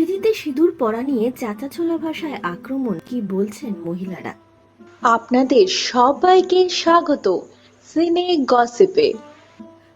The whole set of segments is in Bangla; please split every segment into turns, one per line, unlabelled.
সিঁথিতে সিঁদুর পরা নিয়ে চাচাছোলা ভাষায় আক্রমণ কি বলছেন মহিলারা?
আপনাদের সবাইকে স্বাগত সিনে গসিপে।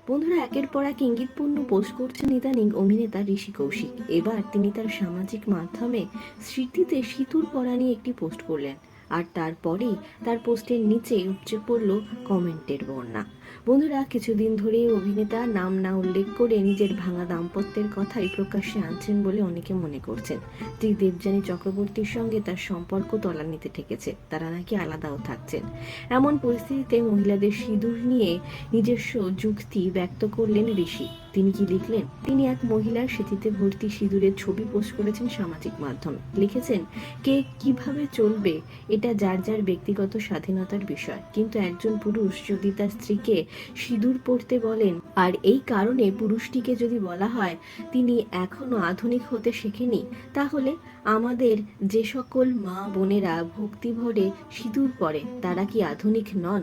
বন্ধুরা একের পর এক ইঙ্গিতপূর্ণ পোস্ট করছেন ইদানিং অভিনেতা ঋষি কৌশিক। এবার তিনি তার সামাজিক মাধ্যমে স্মৃতিতে সিঁদুর পরা নিয়ে একটি পোস্ট করলেন। আর তারপরেই তার পোস্টের নিচে উপচে পড়ল কমেন্টের বন্যা বন্ধুরা, কিছুদিন ধরে অভিনেতা নাম না উল্লেখ করে নিজের ভাঙা দাম্পত্যের কথাই প্রকাশ্যে আনছেন বলে অনেকে মনে করছেন। যে দেবযানী চক্রবর্তীর সঙ্গে তার সম্পর্ক তলানিতে ঠেকেছে, তারা নাকি আলাদাও থাকছেন। এমন পরিস্থিতিতে মহিলাদের সিঁদুর নিয়ে নিজস্ব যুক্তি ব্যক্ত করলেন ঋষি। তিনি কি লিখলেন? তিনি এক মহিলার স্মৃতিতে ভর্তি সিঁদুরের ছবি পোস্ট করেছেন সামাজিক মাধ্যমে। লিখেছেন, কে কীভাবে চলবে, এটা যার যার ব্যক্তিগত স্বাধীনতার বিষয়। কিন্তু একজন পুরুষ যদি তার স্ত্রীকে সিঁদুর পরতে বলেন। আর এই কারণে পুরুষটিকে যদি বলা হয়, তিনি এখনও আধুনিক হতে শেখেনি, তাহলে আমাদের যে সকল মা বোনেরা ভক্তি ভরে সিঁদুর পরে তারা কি আধুনিক নন?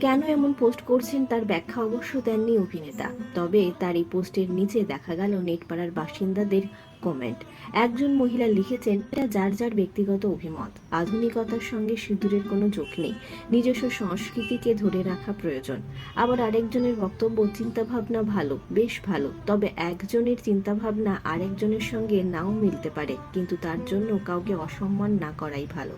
কেন এমন পোস্ট করছেন তার ব্যাখ্যা অবশ্য দেননি অভিনেতা। তবে তার এই পোস্টের নিচে দেখা গেল, নেটপাড়ার বাসিন্দাদের কমেন্ট একজন মহিলা লিখেছেন, এটা যার যার ব্যক্তিগত অভিমত। আধুনিকতার সঙ্গে সিঁদুরের কোনো যোগ নেই। নিজস্ব সংস্কৃতিকে ধরে রাখা প্রয়োজন। আবার আরেকজনের বক্তব্য, চিন্তাভাবনা ভালো, বেশ ভালো। তবে একজনের চিন্তাভাবনা আরেকজনের সঙ্গে নাও মিলতে পারে, কিন্তু তার জন্য কাউকে অসম্মান না করাই ভালো।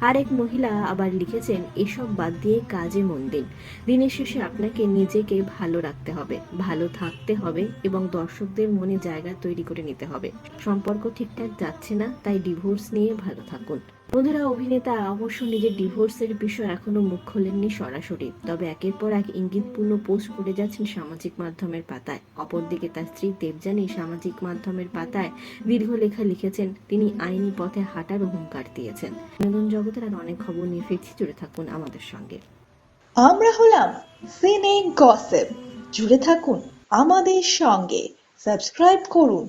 আরেক মহিলা আবার লিখেছেন, এসব বাদ দিয়ে কাজে মন দিন। দিনের শেষে আপনাকে নিজেকে ভালো রাখতে হবে, ভালো থাকতে হবে এবং দর্শকদের মনে জায়গা তৈরি করে নিতে হবে। সম্পর্ক ঠিকঠাক যাচ্ছে না, তাই ডিভোর্স নিয়ে ভালো থাকুন। বন্ধুরা, অভিনেতা অবশ্য নিজের ডিভোর্সের বিষয় এখনও মুখ খোলেননি সরাসরি, তবে একের পর এক ইঙ্গিতপূর্ণ পোস্ট করে যাচ্ছেন সামাজিক মাধ্যমের পাতায়। অপরদিকে তার স্ত্রী দেবযানী সামাজিক মাধ্যমের পাতায় দীর্ঘ লেখা লিখেছেন, তিনি আইনি পথে হাঁটার হুঙ্কার দিয়েছেন। বিনোদন জগতের আর অনেক খবর নিয়ে ফিরছি, জুড়ে থাকুন আমাদের সঙ্গে।
আমরা হলাম সিনে গসিপ জুড়ে থাকুন আমাদের সঙ্গে। সাবস্ক্রাইব করুন।